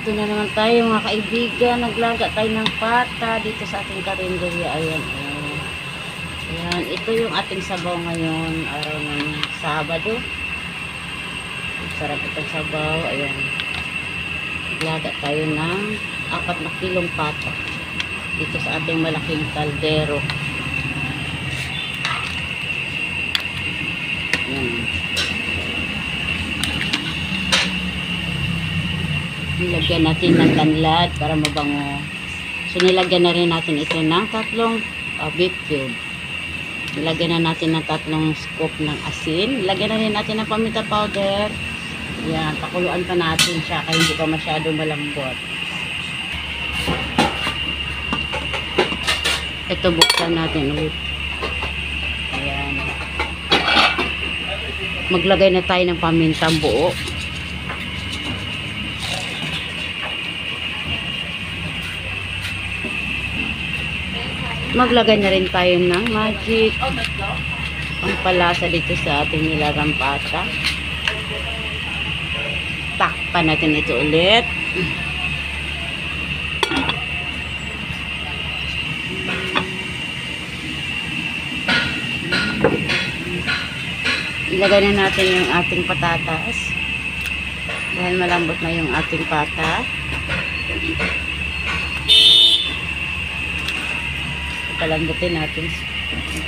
Dito na naman tayo mga kaibigan. Naglaga tayo ng pata dito sa ating karinderya. Ayan. Ayan. Ayan. Ito yung ating sabaw ngayon. Araw ng Sabado. Sarap itong sabaw. Ayan. Naglaga tayo ng apat na kilong pata. Dito sa ating malaking kaldero. Nilagyan natin ng tanlad para mabango. So, nilagyan na rin natin ito ng tatlong uh, beef cube. Nilagyan na natin ng tatlong scoop ng asin. Nilagyan na rin natin ng paminta powder. Yan, pakuluan pa natin siya kaya hindi pa masyado malambot. Ito, buksan natin ulit. Ayan. Maglagay na tayo ng pamintang buo. Maglagay na rin tayo ng magic. Ang palasa dito sa ating nilagang pata takpan natin ito ulit. Ilagay na natin yung ating patatas. Dahil malambot na yung ating pata palambutin natin.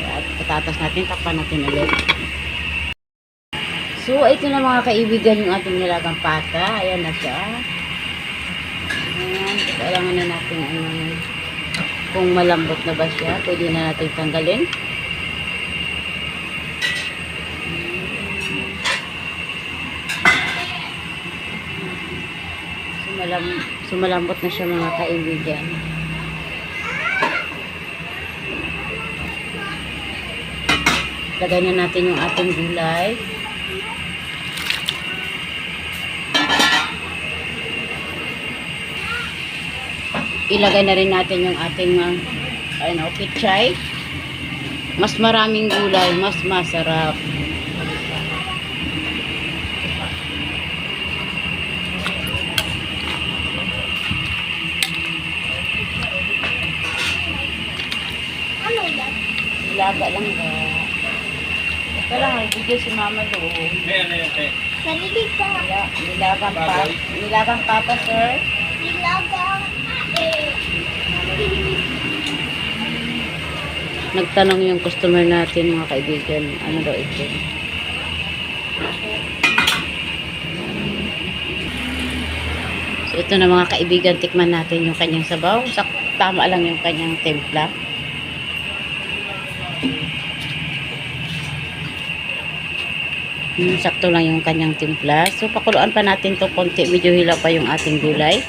At patatas natin takpan natin ulit. So ito na mga kaibigan yung ating nilagang pata. Ayan na siya. Ayan kailangan na natin ano, kung malambot na ba siya pwede na natin tanggalin. Sumalam, sumalambot na siya mga kaibigan Lagay na natin yung ating gulay. Ilagay na rin natin yung ating uh, ano, kitchay. Mas maraming gulay, mas masarap. Ilaga lang ba? Lang, video si mama doon. Narinig ka. Nila, nilagang pa, nilagang papa, sir. Nilagang. Nagtanong yung customer natin, mga kaibigan, ano daw ito. So, ito na mga kaibigan, tikman natin yung kanyang sabaw. Sak tama lang yung kanyang templa. Hmm, sakto lang yung kanyang timpla. So, pakuluan pa natin to konti. Medyo hilaw pa yung ating gulay.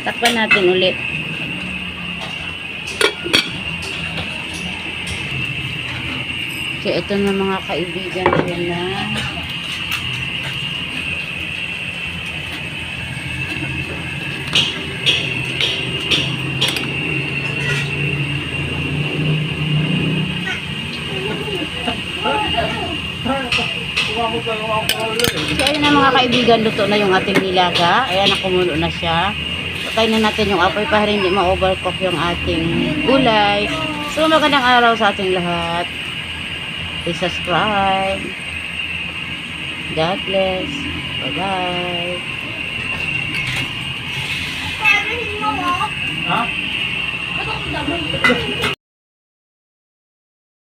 Takpan natin ulit. So, ito na mga kaibigan. Ayan na. So ayun na mga kaibigan, luto na yung ating nilaga. Ayan, nakumulo na siya. Patayin na natin yung apoy para hindi ma-overcook yung ating gulay. So magandang araw sa ating lahat. Please subscribe. God bless. Bye-bye. Ha? -bye.